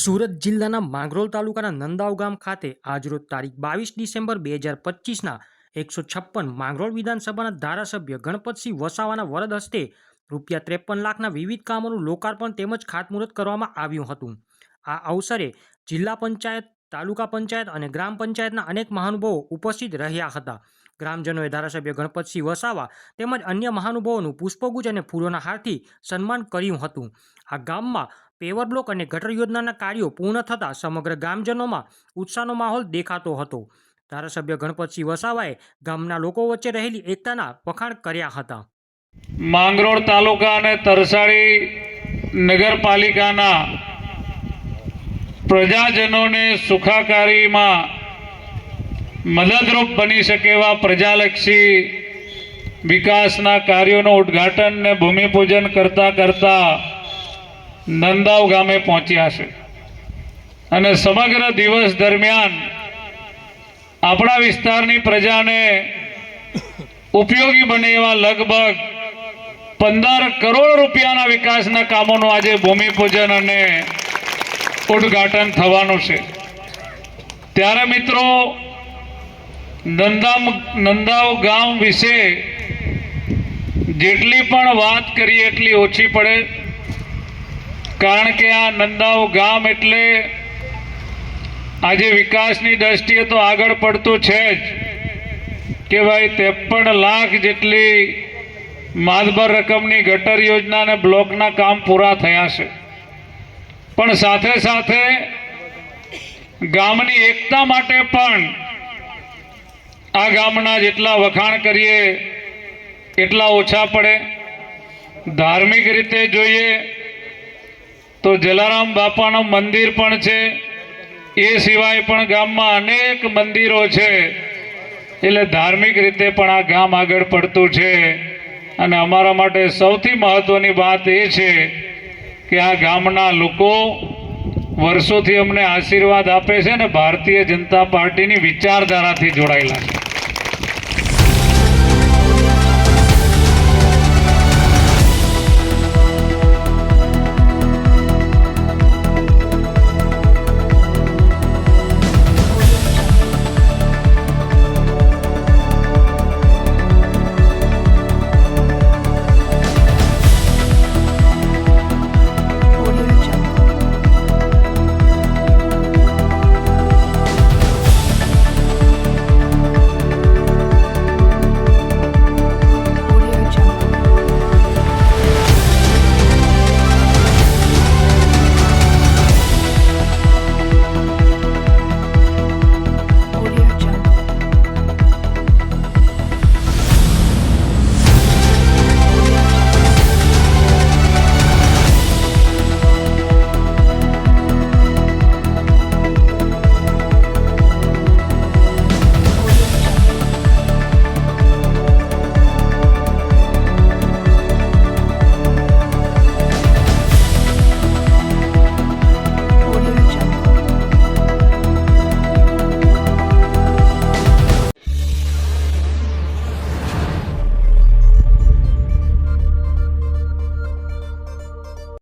સુરત જિલ્લાના માંગરોલ તાલુકાના નંદાવ ગામ ખાતે આજરોજ તારીખ બાવીસ ડિસેમ્બર બે હજાર પચીસના એકસો છપ્પન માંગરોળ વિધાનસભાના ધારાસભ્ય ગણપતસિંહ વસાવાના વરદ હસ્તે રૂપિયા ત્રેપન લાખના વિવિધ કામોનું લોકાર્પણ તેમજ ખાતમુહૂર્ત કરવામાં આવ્યું હતું. આ અવસરે જિલ્લા પંચાયત, તાલુકા પંચાયત અને ગ્રામ પંચાયતના અનેક મહાનુભાવો ઉપસ્થિત રહ્યા હતા. ગ્રામજનોએ ધારાસભ્ય ગણપતસિંહ વસાવા તેમજ અન્ય મહાનુભાવોનું પુષ્પગુજ અને ફૂલોના હારથી સન્માન કર્યું હતું. આ ગામમાં પેવર બ્લોક અને ગટર યોજનાના કાર્યો પૂર્ણ થતાં સમગ્ર ગ્રામજનોમાં ઉત્સાહનો માહોલ દેખાતો હતો. ધારાસભ્ય ગણપતસિંહ વસાવાએ ગામના લોકો વચ્ચે રહેલી એકતાના વખાણ કર્યા હતા. માંગરોળ તાલુકા અને તરસાડી નગરપાલિકાના પ્રજાજનોને સુખાકારીમાં મદદરૂપ બની શકે એવા પ્રજાલક્ષી વિકાસના કાર્યોનું ઉદ્ઘાટન ને ભૂમિપૂજન કરતાં કરતાં નંદાવ ગામે પહોંચ્યા છે. અને સમગ્ર દિવસ દરમિયાન આપણા વિસ્તારની પ્રજાને ઉપયોગી બને એવા લગભગ પંદર કરોડ રૂપિયાના વિકાસના કામોનું આજે ભૂમિપૂજન અને ઉદ્ઘાટન થવાનું છે. ત્યારે મિત્રો નંદામ નંદાવ ગામ વિશે જેટલી પણ વાત કરીએ એટલી ઓછી પડે. કારણ કે આ નંદાવ ગામ એટલે આજે વિકાસની દ્રષ્ટિએ તો આગળ પડતું છે જ. કે ભાઈ ત્રેપન લાખ જેટલી માતબર રકમની ગટર યોજના અને બ્લોકના કામ પૂરા થયા છે. પણ સાથે સાથે ગામની એકતા માટે પણ આ ગામના જેટલા વખાણ કરીએ, એટલા ઓછા પડે. ધાર્મિક રીતે જોઈએ, તો જલારામ બાપાનું મંદિર પણ છે. એ સિવાય પણ ગામમાં અનેક મંદિરો છે. એટલે ધાર્મિક રીતે પણ આ ગામ આગળ પડતું છે. અને અમારા માટે સૌથી મહત્ત્વની વાત એ છે કે આ ગામના લોકો વર્ષોથી અમને આશીર્વાદ આપે છે ને ભારતીય જનતા પાર્ટીની વિચારધારાથી જોડાયેલા છે.